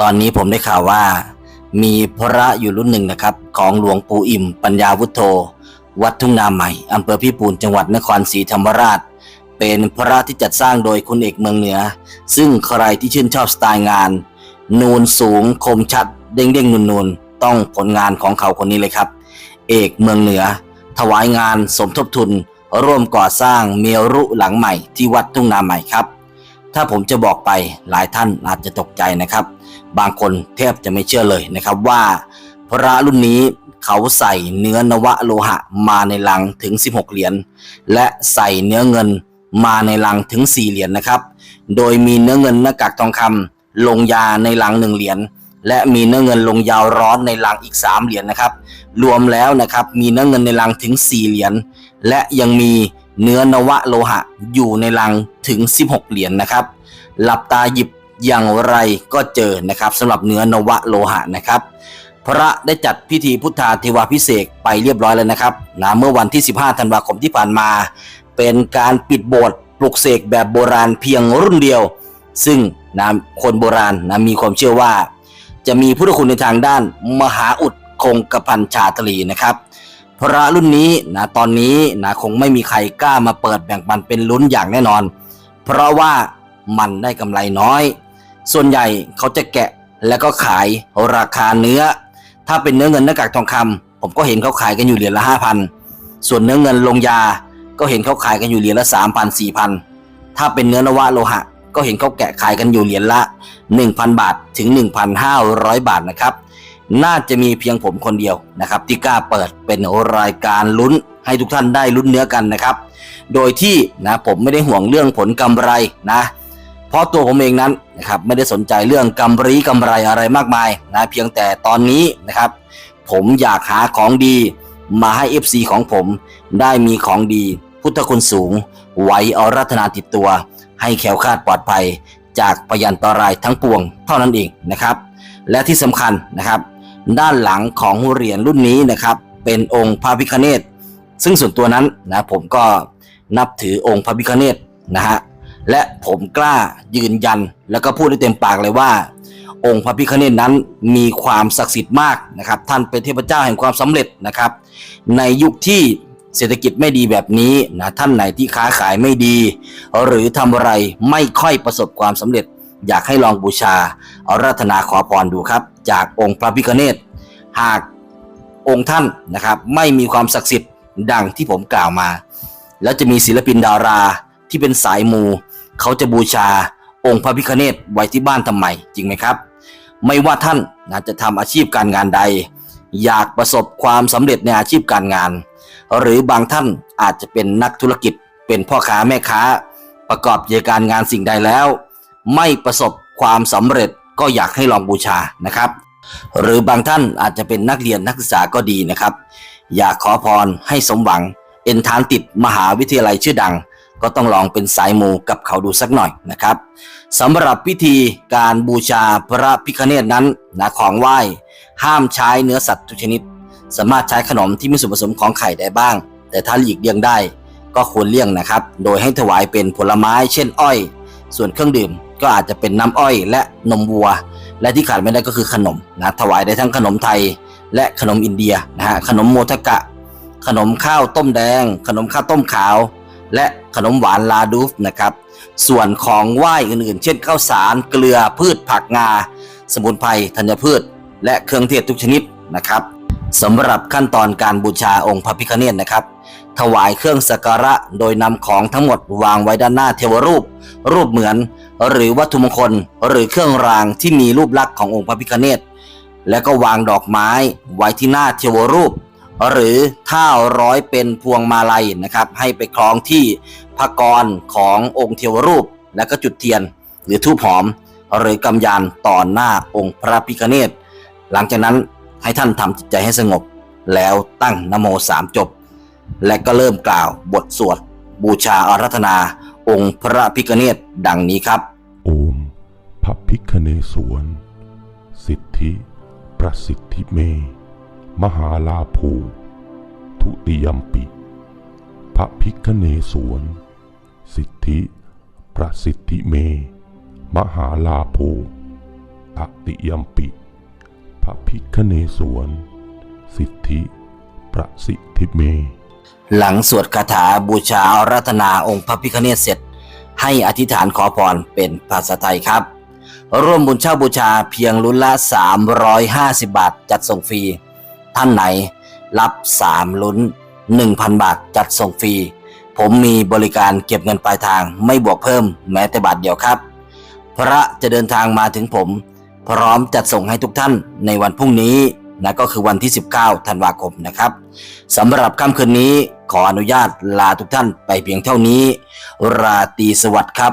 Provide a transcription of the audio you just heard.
ตอนนี้ผมได้ข่าวว่า มีพระอยู่รุ่นหนึ่งนะครับ ของหลวงปู่อิ่ม ปัญญาวุฒโธ วัดทุ่งนาใหม่อำเภอพิปูนจังหวัดนครศรีธรรมราช เป็นพระที่จัดสร้างโดยคุณเอกเมืองเหนือ ซึ่งใครที่ชื่นชอบสไตล์งาน นูนสูงคมชัด เด้งเด้งนูนนูนต้องผลงานของเขาคนนี้เลยครับ เอกเมืองเหนือ ถวายงานสมทบทุน ร่วมก่อสร้างเมรุหลังใหม่ที่วัดทุ่งนาใหม่ครับ ถ้าผมจะบอกไปหลายท่านอาจจะตกใจนะครับ บางคนแทบจะไม่เชื่อเลยนะครับว่าพระรุ่นนี้เขาใส่เนื้อนวะโลหะมาในลังถึง 16 เหรียญและใส่เนื้อเงินมาในลังถึง 4 เหรียญนะครับ โดยมีเนื้อเงินหน้ากากทองคำลงยาในลังหนึ่งเหรียญและมีเนื้อเงินลงยาวร้อนในลังอีก 3 เหรียญนะครับ รวมแล้วนะครับมีเนื้อเงินในลังถึง 4 เหรียญและยังมี เนื้อนวะโลหะอยู่ในลังถึง 16 เหรียญนะครับ หลับตาหยิบอย่างไรก็เจอนะครับสำหรับเนื้อนวะโลหะนะครับ พระได้จัดพิธีพุทธาเทวาพิเศษไปเรียบร้อยแล้วนะครับนะเมื่อวันที่ 15 ธันวาคมที่ผ่านมา เป็นการปิดโบสถ์ปลุกเสกแบบโบราณเพียงรุ่นเดียว ซึ่งนะคนโบราณนะมีความเชื่อว่า จะมีพุทธคุณในทางด้านมหาอุดคงกระพันชาตรีนะครับ พระรุ่นนี้นะตอนนี้นะคงไม่มีใครกล้ามาเปิดแบ่งปันเป็นลุ้นอย่างแน่นอน เพราะว่ามันได้กำไรน้อย ส่วนใหญ่เขาจะแกะแล้วก็ขายราคาเนื้อ ถ้าเป็นเนื้อเงินหน้ากากทองคำผมก็เห็นเขาขายกันอยู่เหรียญละห้าพันส่วนเนื้อเงินลงยา ก็เห็นเขาขายกันอยู่เหรียญละสามพันสี่พันถ้าเป็นเนื้อนวะโลหะ ก็เห็นเขาแกะขายกันอยู่เหรียญละ 1,000 บาทถึง 1,500 บาทนะครับ น่าจะมีเพียงผมคนเดียวนะครับที่กล้าเปิดเป็นรายการลุ้นให้ทุกท่านได้ลุ้นเนื้อกันนะครับ โดยที่นะผมไม่ได้ห่วงเรื่องผลกำไรนะ เพราะตัวผมเองนั้นนะครับไม่ได้สนใจเรื่องกำไรกำไรอะไรมากมายนะเพียงแต่ตอนนี้นะครับ ผมอยากหาของดีมาให้ FC ของผมได้มีของดี พุทธคุณสูง ไว้อารัตนาติดตัว ให้แขวคาดปลอดภัย จากพยันตรายทั้งปวงเท่านั้นเองนะครับ และที่สำคัญนะครับ ด้านหลังของเหรียญรุ่นนี้นะครับ เป็นองค์พระพิฆเนศซึ่งส่วนตัวนั้นนะผมก็นับถือองค์พระพิฆเนศนะฮะและผมกล้ายืนยัน แล้วก็พูดได้เต็มปากเลยว่า องค์พระพิฆเนศนั้นมีความศักดิ์สิทธิ์มากนะครับ ท่านเป็นเทพเจ้าแห่งความสำเร็จนะครับ ในยุคที่เศรษฐกิจไม่ดีแบบนี้นะท่านไหนที่ค้าขายไม่ดี หรือทำอะไรไม่ค่อยประสบความสำเร็จ อยากให้ลองบูชาเอารัตนาขอพรดูครับ จากองค์พระพิฆเนศหากองค์ท่านนะครับ ไม่มีความศักดิ์สิทธิ์ดังที่ผมกล่าวมา แล้วจะมีศิลปินดาราที่เป็นสายมู เขาจะบูชาองค์พระพิฆเนศไว้ที่บ้านทำไมจริงไหมครับ ไม่ว่าท่านนะจะทำอาชีพการงานใด อยากประสบความสำเร็จในอาชีพการงาน หรือบางท่านอาจจะเป็นนักธุรกิจเป็นพ่อค้าแม่ค้า ประกอบกิจการงานสิ่งใดแล้ว ไม่ประสบความสำเร็จก็อยากให้ลองบูชานะครับ หรือบางท่านอาจจะเป็นนักเรียนนักศึกษาก็ดีนะครับ อยากขอพรให้สมหวัง เอ็นทานติดมหาวิทยาลัยชื่อดัง ก็ต้องลองเป็นสายมูกับเขาดูสักหน่อยนะครับสำหรับพิธีการบูชาพระพิฆเนศนั้นนะของไหว้ ห้ามใช้เนื้อสัตว์ทุกชนิด สามารถใช้ขนมที่มีส่วนผสมของไข่ได้บ้าง แต่ถ้าหลีกเลี่ยงได้ก็ควรเลี่ยงนะครับ โดยให้ถวายเป็นผลไม้เช่นอ้อย ส่วนเครื่องดื่ม ก็อาจจะเป็นน้ำอ้อยและนมวัว และที่ขาดไม่ได้ก็คือขนมนะถวายได้ทั้งขนมไทยและขนมอินเดียนะฮะขนมโมทกะ ขนมข้าวต้มแดง ขนมข้าวต้มขาว และขนมหวานลาดูฟนะครับส่วนของไหว้อื่นๆ เช่นข้าวสารเกลือพืชผักงา สมุนไพรธัญพืช และเครื่องเทศทุกชนิดนะครับสำหรับขั้นตอนการบูชาองค์พระพิฆเนศนะครับ ถวายเครื่องสักการะโดยนำของทั้งหมดวางไว้ด้านหน้าเทวรูป รูปเหมือน หรือวัตถุมงคล หรือเครื่องรางที่มีรูปลักษณ์ขององค์พระพิฆเนศแล้วก็วางดอกไม้ไว้ที่หน้าเทวรูป หรือถ้าร้อยเป็นพวงมาลัยนะครับ ให้ไปคล้องที่พระกรขององค์เทวรูป แล้วก็จุดเทียน หรือทูปหอม หรือกำยานต่อหน้าองค์พระพิฆเนศหลังจากนั้นให้ท่านทำจิตใจให้สงบ แล้วตั้งนโมสามจบ และก็เริ่มกล่าวบทสวด บูชาอารัธนา องค์พระพิฆเนศดังนี้ครับ โอมพระพิคเนศวรสิทธิ ประสิทธิเม มหาลาภู ทุติยมปิ พระพิคเนศวรสิทธิ ประสิทธิเม มหาลาภูตติยัมปิ พระพิคเนศวรสิทธิ ประสิทธิเม หลังสวดคาถาบูชาอารัธนาองค์พระพิฆเนศเสร็จ ให้อธิษฐานขอพรเป็นภาษาไทยครับ ร่วมบุญเช่าบูชาเพียงลุ้นละ 350 บาทจัดส่งฟรี ท่านไหนรับ 3 ลุ้น 1,000 บาทจัดส่งฟรี ผมมีบริการเก็บเงินปลายทางไม่บวกเพิ่มแม้แต่บาทเดียวครับ พระจะเดินทางมาถึงผม พร้อมจัดส่งให้ทุกท่านในวันพรุ่งนี้ นะก็คือวันที่ 19 ธันวาคมนะครับสำหรับค่ำคืนนี้ขออนุญาตลาทุกท่านไปเพียงเท่านี้ ราตรีสวัสดิ์ครับ